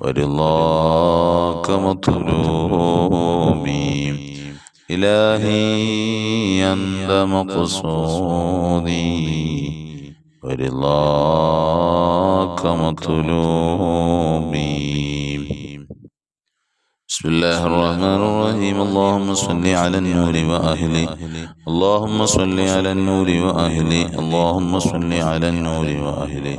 ورضاك مطلوبي إلهي أنت مقصودي ورضاك مطلوبي بسم الله الرحمن الرحيم اللهم صل على النور وأهله اللهم صل على النور وأهله اللهم صل على النور وأهله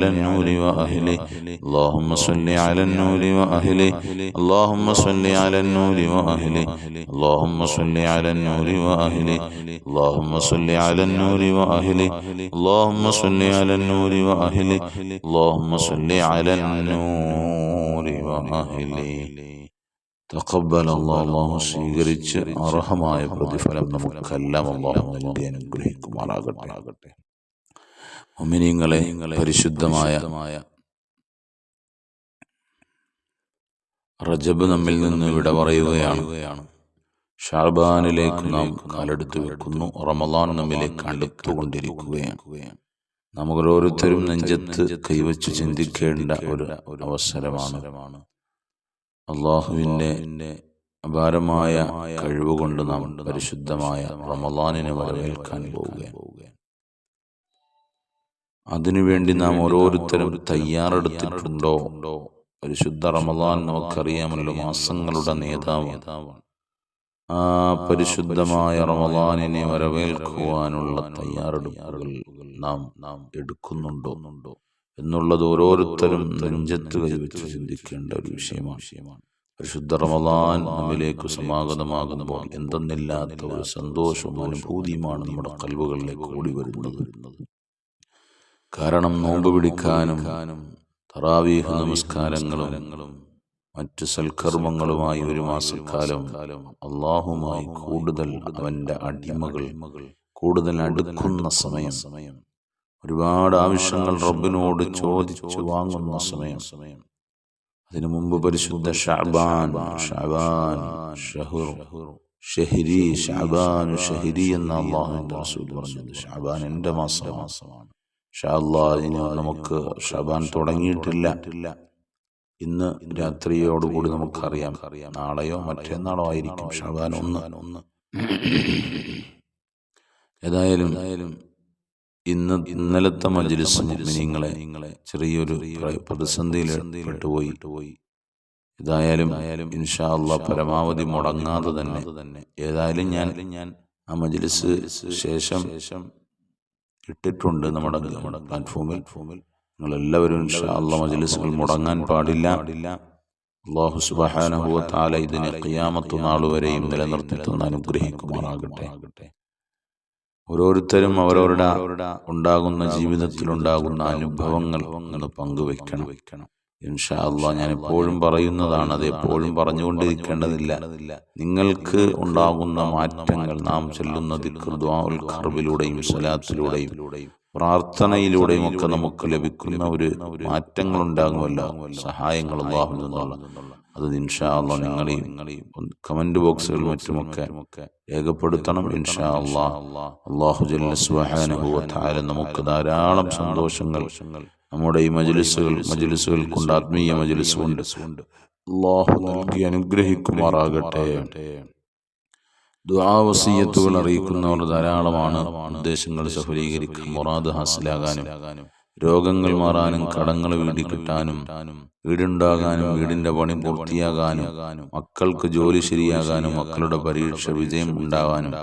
النور وأهله اللهم صل على النور وأهله اللهم صل على النور وأهله اللهم صل على النور وأهله اللهم صل على النور وأهله اللهم صل على النور وأهله اللهم صل على النور وأهله തക്കബൽ അള്ളാഹു സ്വീകരിച്ച് അർഹമായ പ്രതിഫലം നമുക്കെല്ലാം അള്ളാഹു നൽകി അനുഗ്രഹിക്കുമാറാകട്ടെ ഒമിനിങ്ങളെ പരിശുദ്ധമായ റജബ് നമ്മിൽ നിന്ന് വിട പറയുകയാണ്. ഷാർബാനിലേക്ക് നാം കാലെടുത്ത് വെക്കുന്നു റമദാൻ നമ്മിലേക്ക് അടുത്തുകൊണ്ടിരിക്കുകയാണ് നമുക്ക് ഓരോരുത്തരും നെഞ്ചത്ത് കൈവച്ച് ചിന്തിക്കേണ്ട ഒരു അവസരമാണ്. അള്ളാഹുവിന്റെ അപാരമായ കഴിവുകൊണ്ട് നാം പരിശുദ്ധമായ റമദാനിനെ വരവേൽക്കാൻ പോവുകയാണ്. അതിനുവേണ്ടി നാം ഓരോരുത്തരും തയ്യാറെടുത്തിട്ടുണ്ടോ? പരിശുദ്ധ റമദാൻ നമുക്കറിയാമല്ലോ മാസങ്ങളുടെ നേതാവ്. ആ പരിശുദ്ധമായ റമദാനിനെ വരവേൽക്കുവാനുള്ള തയ്യാറെടുപ്പുകൾ നാം നാം എടുക്കുന്നുണ്ടോ? എന്നുള്ളത് ഓരോരുത്തരും നെഞ്ചത്ത് കൈവച്ച് ചിന്തിക്കേണ്ട ഒരു വിഷയമാണ്. പരിശുദ്ധ റമദാൻ നമ്മിലേക്ക് സമാഗതമാകുമ്പോൾ എന്തെന്നില്ലാത്ത ഒരു സന്തോഷവും അനുഭൂതിയുമാണ് നമ്മുടെ കൽവുകളിലേക്ക് ഓടി വരുന്നത്. കാരണം നോമ്പ് പിടിക്കാനും തറാവീഹ് നമസ്കാരങ്ങളും മറ്റ് സൽക്കർമ്മങ്ങളുമായി ഒരു മാസക്കാലം അള്ളാഹുമായി കൂടുതൽ അവന്റെ അടിമകൾ കൂടുതൽ അടുക്കുന്ന സമയം സമയം ഒരുപാട് ആവശ്യങ്ങൾ റബ്ബിനോട് ചോദിച്ചു വാങ്ങുന്ന സമയം സമയം അതിനു മുമ്പ് പരിശുദ്ധ ഷാബാൻ ഷാബാൻ ഷഹുർ ഷഹരി ഷാബാൻ ഷഹരി എന്ന അള്ളാഹു പറഞ്ഞത് ഷാബാൻ എന്റെ മാസം മാസമാണ്. ഷാ അള്ളാഹ് ഇനി നമുക്ക് ഷബാൻ തുടങ്ങിയിട്ടില്ല. ഇന്ന് രാത്രിയോടുകൂടി നമുക്കറിയാം നാളെയോ മറ്റന്നാളോ ആയിരിക്കും ഷബാൻ ഒന്ന്. ഒന്ന് ഏതായാലും ഇന്ന് ഇന്നലത്തെ മജ്ലിസ് നിങ്ങളെ നിങ്ങളെ ചെറിയൊരു പ്ര- പ്രതിസന്ധിയിൽ പെട്ടുപോയി ഏതായാലും ഇൻഷാ അള്ളാ പരമാവധി മുടങ്ങാതെ തന്നെ ഏതായാലും ഞാൻ ഞാൻ ആ മജ്ലിസ് ശേഷം ശേഷം ഇട്ടിട്ടുണ്ട് നമ്മുടെ നമ്മുടെ പ്ലാറ്റ്ഫോമിൽ ഇൻഷാ അള്ളാ മജ്ലിസുകൾ മുടങ്ങാൻ പാടില്ല. അള്ളാഹു സുബാനുഭവത്താല ഇതിനെ ഖിയാമത്ത് നാൾ വരെയും നിലനിർത്തി തന്ന് അനുഗ്രഹിക്കുമാറാകട്ടെ. ഓരോരുത്തരും അവരവരുടെ ഉണ്ടാകുന്ന ജീവിതത്തിലുണ്ടാകുന്ന അനുഭവങ്ങൾ പങ്കുവെക്കണം ഇൻഷാ ഞാൻ എപ്പോഴും പറയുന്നതാണ് അത് എപ്പോഴും പറഞ്ഞുകൊണ്ടിരിക്കേണ്ടതില്ല. നിങ്ങൾക്ക് ഉണ്ടാകുന്ന മാറ്റങ്ങൾ നാം ചെല്ലുന്ന ദുആഉൽ ഖർബിലൂടെയും സ്വലാത്തിലൂടെയും. പ്രാർത്ഥനയിലൂടെയും ഒക്കെ നമുക്ക് ലഭിക്കുന്ന ഒരു മാറ്റങ്ങൾ ഉണ്ടാകുമല്ലോ. സഹായങ്ങൾ അള്ളാഹു നിന്നുള്ള അത് ഇൻഷാ അള്ളാ നിങ്ങളെയും കമന്റ് ബോക്സുകൾ മറ്റുമൊക്കെ രേഖപ്പെടുത്തണം ഇൻഷാ അള്ളാ അള്ളാഹു ജല്ല വ നമുക്ക് ധാരാളം സന്തോഷങ്ങൾ നമ്മുടെ ഈ മജലിസുകൾ മജലിസുകൾക്കുണ്ട് ആത്മീയ മജലിസുണ്ട്. അള്ളാഹു നൽകി അനുഗ്രഹിക്കുമാറാകട്ടെ. ദുആവസീയത്തുകൾ അറിയിക്കുന്നവർ ധാരാളമാണ് ഉദ്ദേശങ്ങൾ സഫലീകരിക്കാൻ മുറാദ് ഹാസിലാകാനും രോഗങ്ങൾ മാറാനും കടങ്ങൾ വീടി കിട്ടാനും വീടുണ്ടാകാനും വീടിന്റെ പണി പൂർത്തിയാകാനും മക്കൾക്ക് ജോലി ശരിയാകാനും മക്കളുടെ പരീക്ഷ വിജയം ഉണ്ടാകാനും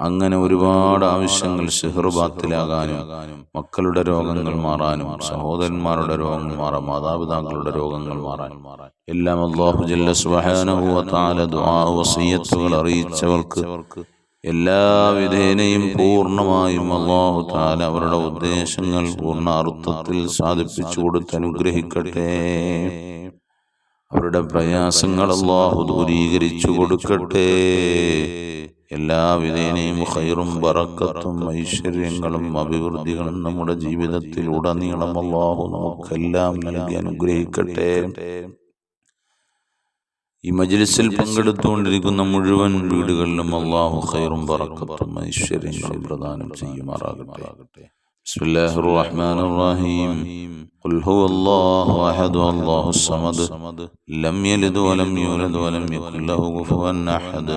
അങ്ങനെ ഒരുപാട് ആവശ്യങ്ങൾ സിഹറുബാത്തിലാകാനും മക്കളുടെ രോഗങ്ങൾ മാറാനും സഹോദരന്മാരുടെ രോഗങ്ങൾ മാറാൻ മാതാപിതാക്കളുടെ രോഗങ്ങൾ മാറാൻ. എല്ലാം അള്ളാഹു വസിയത്തുകൾ അറിയിച്ചവർക്ക് എല്ലാ വിധേനയും പൂർണമായും അള്ളാഹു താല അവരുടെ ഉദ്ദേശങ്ങൾ പൂർണ അർത്ഥത്തിൽ സാധിപ്പിച്ചു കൊടുത്ത് അനുഗ്രഹിക്കട്ടെ. അവരുടെ പ്രയാസങ്ങൾ അള്ളാഹു ദൂരീകരിച്ചു കൊടുക്കട്ടെ. എല്ലാ എല്ലാവിധേനയും ഖൈറും ബറക്കത്തും ഐശ്വര്യങ്ങളും അഭിവൃദ്ധികളും നമ്മുടെ ജീവിതത്തിൽ ഉടനീളം അള്ളാഹു നമുക്കെല്ലാം നൽകി അനുഗ്രഹിക്കട്ടെ. ഈ മജ്ലിസിൽ പങ്കെടുത്തുകൊണ്ടിരിക്കുന്ന മുഴുവൻ വീടുകളിലും അള്ളാഹു ഖൈറും ബറക്കത്തും ഐശ്വര്യങ്ങളും പ്രദാനം ചെയ്യുമാറാകട്ടെ. ബിസ്മില്ലാഹിർ റഹ്മാനിർ റഹീം. ഖുൽ ഹുവല്ലാഹു അഹദ് അല്ലാഹു സമദ്. ലം യലിദ് വലം യൂലദ് വലം യകുൽ ലഹു കുഫുവൻ അഹദ്.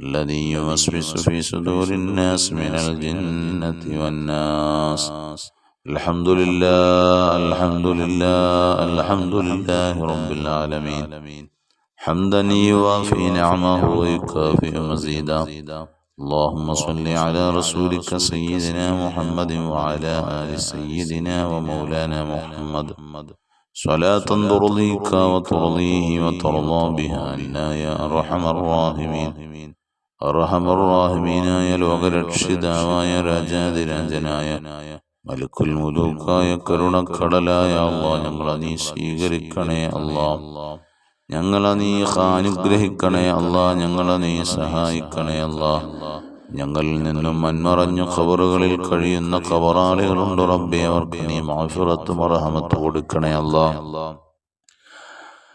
الذي يوسوس في صدور الناس من الجنة والناس. الحمد لله الحمد لله الحمد لله رب العالمين. حمدا يوافي نعمه ويكافئ مزيدا. اللهم صل على رسولك سيدنا محمد وعلى آل سيدنا ومولانا محمد. صلاة ترضيك وترضيه وترضى بها عنا يا أرحم الراحمين. അറഹമറാഹിമീനായ ലോകരക്ഷിതാവായ രാജാതിരാജനായ മലക്കുൽ മുലൂക്കായ കരുണക്കടലായ അള്ളാ ഞങ്ങളെ നീ സ്വീകരിക്കണേ അള്ളാ. ഞങ്ങളെ നീ അനുഗ്രഹിക്കണേ അള്ളാ ഞങ്ങളെ നീ സഹായിക്കണേ അള്ളാ. ഞങ്ങളിൽ നിന്നും മന്മറഞ്ഞു ഖബറുകളിൽ കഴിയുന്ന ഖബറാളികളുണ്ട് റബ്ബേ അവർക്ക് നീ മാഫിറത്തും അറഹമത്ത് കൊടുക്കണേ അള്ളാ.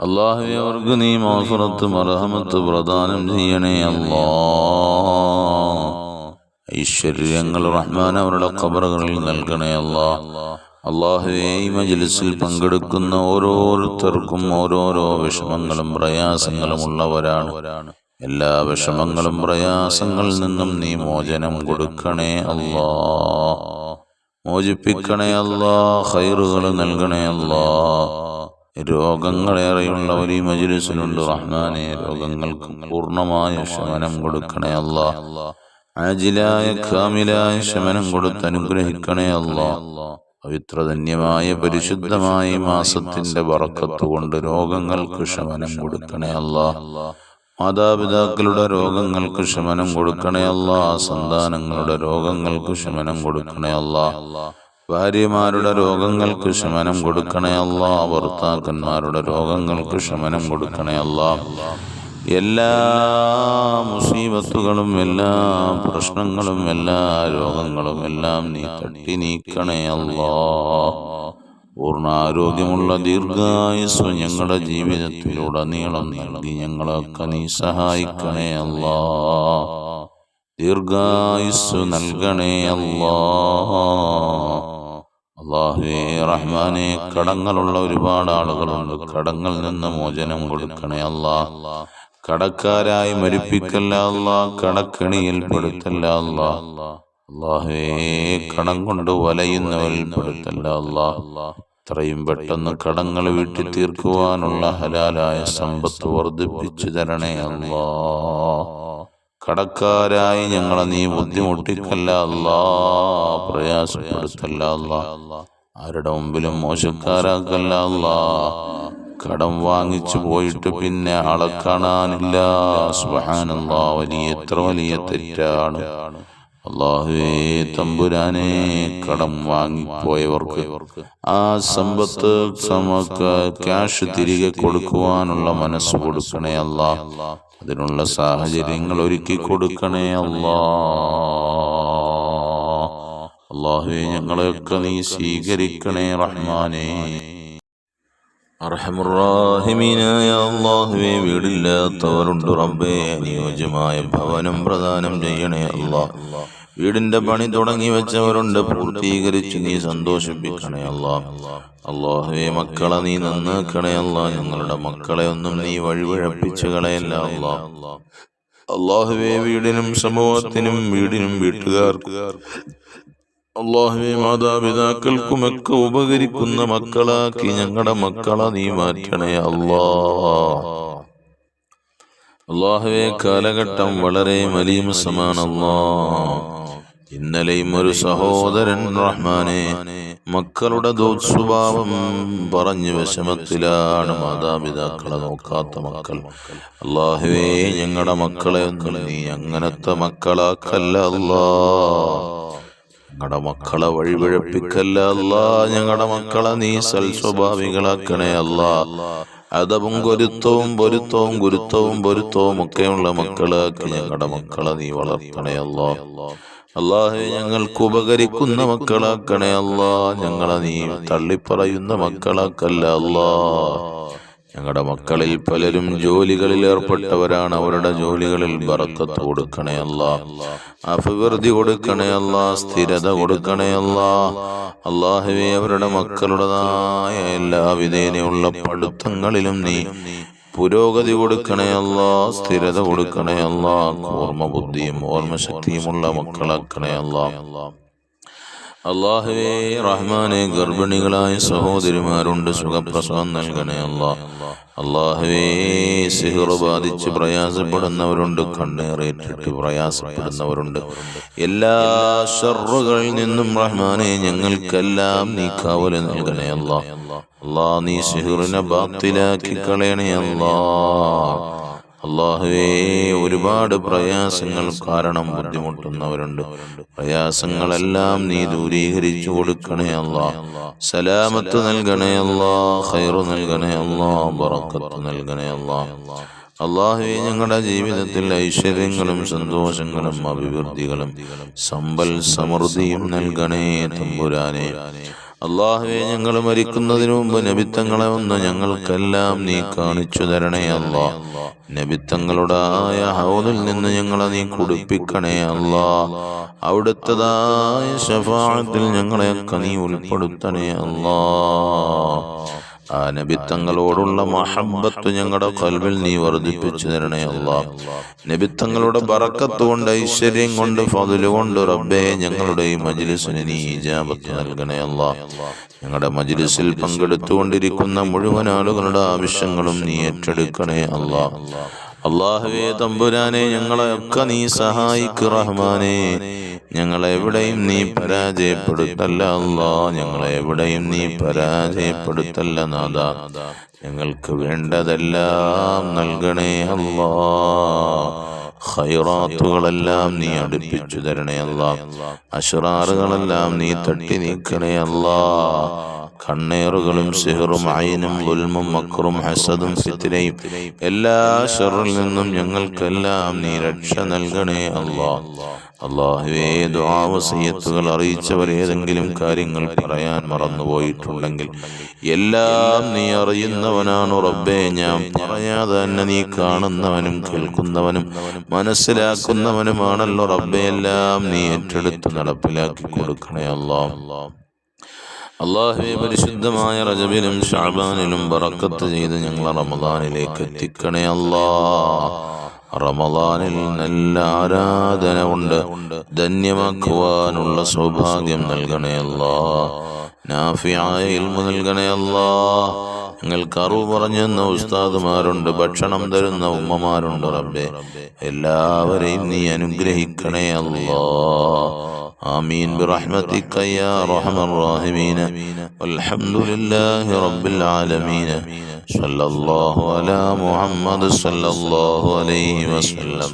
അള്ളാഹുവെ അവർക്ക് നീ മാഫുറത്ത് മറഹമത്ത് പ്രദാനം ചെയ്യണേ അല്ലാ. ഐശ്വര്യങ്ങൾ റഹ്മാൻ അവരുടെ ഖബറുകളിൽ നൽകണേ അല്ലാ. അള്ളാഹുവെ ഈ മജ്ലിസിൽ പങ്കെടുക്കുന്ന ഓരോരുത്തർക്കും ഓരോരോ വിഷമങ്ങളും പ്രയാസങ്ങളും ഉള്ളവരാണ്. എല്ലാ വിഷമങ്ങളും പ്രയാസങ്ങളിൽ നിന്നും നീ മോചനം കൊടുക്കണേ അല്ലാ. മോചിപ്പിക്കണേ അല്ലാ ഹൈറുകൾ നൽകണേ അല്ലാ. രോഗങ്ങളേറെയുള്ളവർ ഈ മജ്ലിസിലുണ്ട്. റഹ്മാനെ രോഗങ്ങൾക്ക് പൂർണമായ ശമനം കൊടുക്കണേ അല്ല. ആജിലായ ഖാമിലായ ശമനം കൊടുത്ത് അനുഗ്രഹിക്കണേ അല്ല. പവിത്രധന്യമായ പരിശുദ്ധമായ മാസത്തിന്റെ വറക്കത്ത് കൊണ്ട് രോഗങ്ങൾക്ക് ശമനം കൊടുക്കണേ അല്ല. മാതാപിതാക്കളുടെ രോഗങ്ങൾക്ക് ശമനം കൊടുക്കണേ അല്ല. സന്താനങ്ങളുടെ രോഗങ്ങൾക്ക് ശമനം കൊടുക്കണേ അല്ലാ. ഭാര്യമാരുടെ രോഗങ്ങൾക്ക് ശമനം കൊടുക്കണേ അല്ലാ ഭർത്താക്കന്മാരുടെ രോഗങ്ങൾക്ക് ശമനം കൊടുക്കണേ അല്ലാ. എല്ലാ മുസീബത്തുകളും എല്ലാ പ്രശ്നങ്ങളും എല്ലാ രോഗങ്ങളും എല്ലാം നീ തട്ടി നീക്കണേ അല്ലാ. പൂർണ ആരോഗ്യമുള്ള ദീർഘായുസ് ഞങ്ങളുടെ ജീവിതത്തിലുടനീളം നൽകി ഞങ്ങളൊക്കെ നീ സഹായിക്കണേ അല്ലാ. ദീർഘായുസ് നൽകണേ അല്ലാ. അള്ളാഹുവേ റഹ്മാനെ കടങ്ങളുള്ള ഒരുപാട് ആളുകളുണ്ട്. കടങ്ങളിൽ നിന്ന് മോചനം കൊടുക്കണേ അല്ലാ കടക്കാരായി മരിപ്പിക്കല്ല അല്ലാ കടക്കെണിയിൽ പെടുത്തല്ല അല്ലാ അള്ളാഹുവേ കടം കൊണ്ട് വലയുന്നവരിൽ പെടുത്തല്ല അല്ലാ ഇത്രയും പെട്ടെന്ന് കടങ്ങൾ വീട്ടിൽ തീർക്കുവാനുള്ള ഹലാലായ സമ്പത്ത് വർദ്ധിപ്പിച്ചു തരണേ അല്ലാ കടക്കാരായി ഞങ്ങളെ നീ ബുദ്ധിമുട്ടിക്കല്ല അല്ലാ പ്രയാസപ്പെടുത്തല്ല അല്ലാ. ആരുടെ മുമ്പിലും മോശക്കാരാക്കല്ല അല്ലാ. കടം വാങ്ങിച്ചു പോയിട്ട് പിന്നെ ആളെ കാണാനില്ല. വലിയ എത്ര വലിയ തെറ്റാണ്. അള്ളാഹുവേ തമ്പുരാനെ കടം വാങ്ങിപ്പോയവർക്ക് ആ സമ്പത്ത് ക്യാഷ് തിരികെ കൊടുക്കുവാനുള്ള മനസ്സ് കൊടുക്കണേ അല്ലാ. അതിനുള്ള സാഹചര്യങ്ങൾ ഒരുക്കി കൊടുക്കണേ അല്ലാ. അള്ളാഹുവെ ഞങ്ങളെയൊക്കെ നീ സ്വീകരിക്കണേ റഹ്മാനേ. അർഹമുറാഹിമീനായ അള്ളാഹുവെ വീടില്ലാത്തവരുണ്ട് റബ്ബേ. അനുയോജ്യമായ ഭവനം പ്രദാനം ചെയ്യണേ അല്ലാ. വീടിന്റെ പണി തുടങ്ങി വെച്ചവരുണ്ട്. പൂർത്തീകരിച്ച് നീ സന്തോഷിപ്പിക്കണേ അല്ലാ. അള്ളാഹുവെ മക്കളെ നീ നന്നാക്കണേ അല്ലാ. ഞങ്ങളുടെ മക്കളെ ഒന്നും നീ വഴിപഴപ്പിച്ചു കളയല്ല അല്ലാ. അള്ളാഹുവെ വീടിനും സമൂഹത്തിനും വീടിനും വീട്ടുകാർക്കും അള്ളാഹുവെ മാതാപിതാക്കൾക്കുമൊക്കെ ഉപകരിക്കുന്ന മക്കളാക്കി ഞങ്ങളുടെ മക്കളെ നീ മാറ്റണേ അല്ലാ. അള്ളാഹുവെ കാലഘട്ടം വളരെ മലീമസമാണല്ലാ. ഇന്നലെയും ഒരു സഹോദരൻ റഹ്മാനെ മക്കളുടെ ദുസ്വഭാവം പറഞ്ഞു വിഷമത്തിലാണ് മാതാപിതാക്കളെ നോക്കാത്ത മക്കൾ. അള്ളാഹുവേ ഞങ്ങളുടെ മക്കളെ നീ അങ്ങനത്തെ മക്കളാക്കല്ല അല്ലാ. ഞങ്ങളുടെ മക്കളെ വഴിപിഴപ്പിക്കല്ല അല്ലാ. ഞങ്ങളുടെ മക്കളെ നീ സൽസ്വഭാവികളാക്കണേ അല്ല. അതവും ഗുരുത്വവും പൊരുത്തവും ഗുരുത്വവും പൊരുത്തവും ഒക്കെയുള്ള മക്കളാക്കി ഞങ്ങളുടെ മക്കളെ നീ വളർത്തണേ അല്ല. അള്ളാഹെ ഞങ്ങൾക്ക് ഉപകരിക്കുന്ന മക്കളാക്കണേ അല്ലാ ഞങ്ങളെ നീ തള്ളിപ്പറയുന്ന മക്കളാക്കല്ല അല്ലാ ഞങ്ങളുടെ മക്കളിൽ പലരും ജോലികളിൽ ഏർപ്പെട്ടവരാണ്. അവരുടെ ജോലികളിൽ ബറക്കത്ത് കൊടുക്കണേ അല്ല അഭിവൃദ്ധി കൊടുക്കണേ അല്ല സ്ഥിരത കൊടുക്കണേ അല്ല അള്ളാഹുവെ അവരുടെ മക്കളുടേതായ എല്ലാ വിധേനയുള്ള പഠിത്തങ്ങളിലും നീ പുരോഗതി കൊടുക്കണേ അല്ല സ്ഥിരത കൊടുക്കണേ അല്ല ഓർമ്മ ബുദ്ധിയും ഓർമ്മശക്തിയുമുള്ള മക്കളാക്കണേ അല്ല. അള്ളാഹുവേ റഹ്മാനെ ഗർഭിണികളായ സഹോദരിമാരുണ്ട് സുഖപ്രസവം നൽകണേ അല്ലാ അള്ളാഹുവേ സിഹർ ബാധിച്ച് പ്രയാസപ്പെടുന്നവരുണ്ട് കണ്ണേറേറ്റിട്ട് പ്രയാസപ്പെടുന്നവരുണ്ട്. എല്ലാ ഷറുകളിൽ നിന്നും റഹ്മാനെ ഞങ്ങൾക്കെല്ലാം നീ കാവൽ നൽകണേ അല്ലാ അല്ലാ നീ സിഹറിനെ ബാത്തിലാക്കി കളയണേ അല്ലാ അള്ളാഹുവേ ഒരുപാട് പ്രയാസങ്ങൾ കാരണം ബുദ്ധിമുട്ടുന്നവരുണ്ട്. പ്രയാസങ്ങളെല്ലാം നീ ദൂരീകരിച്ചു കൊടുക്കണേ അല്ലാ സലാമത്ത് നൽകണേ അല്ലാ ഹൈറു നൽകണേ അല്ലാ ബറക്കത്ത് നൽകണേ അല്ലാ അള്ളാഹുവെ ഞങ്ങളുടെ ജീവിതത്തിൽ ഐശ്വര്യങ്ങളും സന്തോഷങ്ങളും അഭിവൃദ്ധികളും സമ്പൽ സമൃദ്ധിയും നൽകണേ തമ്പുരാനെ. അള്ളാഹുവെ ഞങ്ങൾ മരിക്കുന്നതിനു മുമ്പ് നബിത്തങ്ങളെ ഒന്ന് ഞങ്ങൾക്കെല്ലാം നീ കാണിച്ചു തരണേ അല്ലാ നബിത്തങ്ങളുടായ ഹൗദിൽ നിന്ന് ഞങ്ങളെ നീ കുടിപ്പിക്കണേ അല്ലാ അവിടുത്തതായ ശഫാത്തിൽ ഞങ്ങളെയൊക്കെ നീ ഉൾപ്പെടുത്തണേ അല്ലാ ആ നബിത്തങ്ങളോടുള്ള മഹബത്ത് ഞങ്ങളുടെ കൽവിൽ നീ വർദ്ധിപ്പിച്ചു തരണേ നബി നബിത്തങ്ങളുടെ ബറക്കത്ത് കൊണ്ട് ഐശ്വര്യം കൊണ്ട് ഫതിൽ കൊണ്ട് റബ്ബേ ഞങ്ങളുടെ ഈ മജിലിസിന് നീ ഇജാബത്ത് നൽകണേ ഞങ്ങളുടെ മജിലിസിൽ പങ്കെടുത്തുകൊണ്ടിരിക്കുന്ന മുഴുവൻ ആളുകളുടെ ആവശ്യങ്ങളും നീ ഏറ്റെടുക്കണേ അല്ല. അള്ളാഹുവേ തമ്പുരാനെ ഞങ്ങളെയൊക്കെ നീ സഹായിക്കു റഹ്മാനെ. ഞങ്ങളെവിടെയും നീ പരാജയപ്പെടുത്തല്ല അല്ലാ. ഞങ്ങളെവിടെയും നീ പരാജയപ്പെടുത്തല്ല നാഥ. ഞങ്ങൾക്ക് വേണ്ടതെല്ലാം നൽകണേ അല്ലാ. ഖൈറാത്തുകളെല്ലാം നീ അടുപ്പിച്ചു തരണേ അല്ലാ. അഷറാറുകളെല്ലാം നീ തട്ടി നീക്കണേ അല്ലാ. കണ്ണേറുകളും സിഹറും അയിനും ഗുൽമും മക്റും ഹസദും ഫിത്തിനയും എല്ലാ ഷറിൽ നിന്നും ഞങ്ങൾക്കെല്ലാം നീ രക്ഷ നൽകണേ അല്ലാ. അള്ളാഹുവേ ദ്വാവസീയത്തുകൾ അറിയിച്ചവർ ഏതെങ്കിലും കാര്യങ്ങൾ പറയാൻ മറന്നുപോയിട്ടുണ്ടെങ്കിൽ എല്ലാം നീ അറിയുന്നവനാണ് റബ്ബേ. ഞാൻ പറയാതെ തന്നെ നീ കാണുന്നവനും കേൾക്കുന്നവനും മനസ്സിലാക്കുന്നവനുമാണല്ലോ റബ്ബേ. എല്ലാം നീ ഏറ്റെടുത്ത് നടപ്പിലാക്കി കൊടുക്കണേ അല്ലാ അള്ളാഹുവെ പരിശുദ്ധമായ റജബിലും ഷാബാനിലും ബറക്കത്ത് ചെയ്ത് ഞങ്ങളെ റമദാനിലേക്ക് എത്തിക്കണേ അല്ലാ റമദാനിൽ നല്ല ആരാധന കൊണ്ട് ധന്യമാക്കുവാനുള്ള സൗഭാഗ്യം നൽകണേ അല്ലാ നാഫിയായ ഇൽമു നൽകണേ അല്ലാ ഞങ്ങൾക്ക് അറിവ് പറഞ്ഞെന്ന ഉസ്താദുമാരുണ്ട് ഭക്ഷണം തരുന്ന ഉമ്മമാരുണ്ട് റബ്ബെ എല്ലാവരെയും നീ അനുഗ്രഹിക്കണേ അല്ലാ آمين برحمتك يا أرحم الراحمين والحمد لله رب العالمين صلى الله على محمد صلى الله عليه وسلم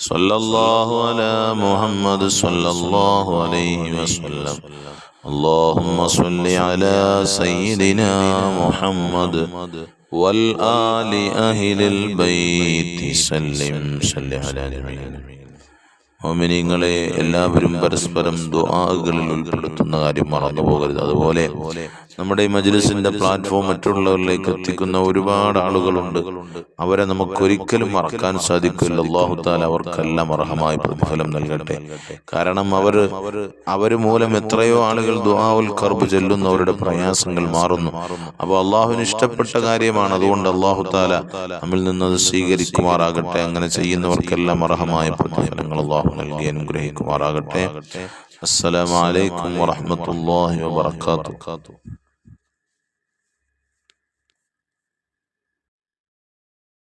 صلى الله على محمد صلى الله عليه وسلم اللهم صل على سيدنا محمد والآل أهل البيت سلم صل على جميع മോമിനിങ്ങളെ എല്ലാവരും പരസ്പരം ദുആകളിൽ ഉൾപ്പെടുത്തുന്ന കാര്യം മറന്നു പോകരുത് അതുപോലെ നമ്മുടെ ഈ മജ്ലിസിന്റെ പ്ലാറ്റ്ഫോം മറ്റുള്ളവരിലേക്ക് എത്തിക്കുന്ന ഒരുപാട് ആളുകളുണ്ട്. അവരെ നമുക്ക് ഒരിക്കലും മറക്കാൻ സാധിക്കില്ല. അള്ളാഹുത്താൽ അവർക്കെല്ലാം അർഹമായ പ്രതിഫലം നൽകട്ടെ. കാരണം അവർ അവർ മൂലം എത്രയോ ആളുകൾ ദുആഉൽ കർബ് ചെല്ലുന്നവരുടെ പ്രയാസങ്ങൾ മാറുന്നു. അപ്പോൾ അള്ളാഹുവിന് ഇഷ്ടപ്പെട്ട കാര്യമാണ്. അതുകൊണ്ട് അള്ളാഹു താല നമ്മിൽ നിന്നത് സ്വീകരിക്കുമാറാകട്ടെ. അങ്ങനെ ചെയ്യുന്നവർക്കെല്ലാം അർഹമായ പ്രതിഫലങ്ങൾ അള്ളാഹു നൽകി അനുഗ്രഹിക്കുമാറാകട്ടെ. അസ്സലാമലൈക്കും വറഹമത്തല്ലാഹി വബർക്കാത്തു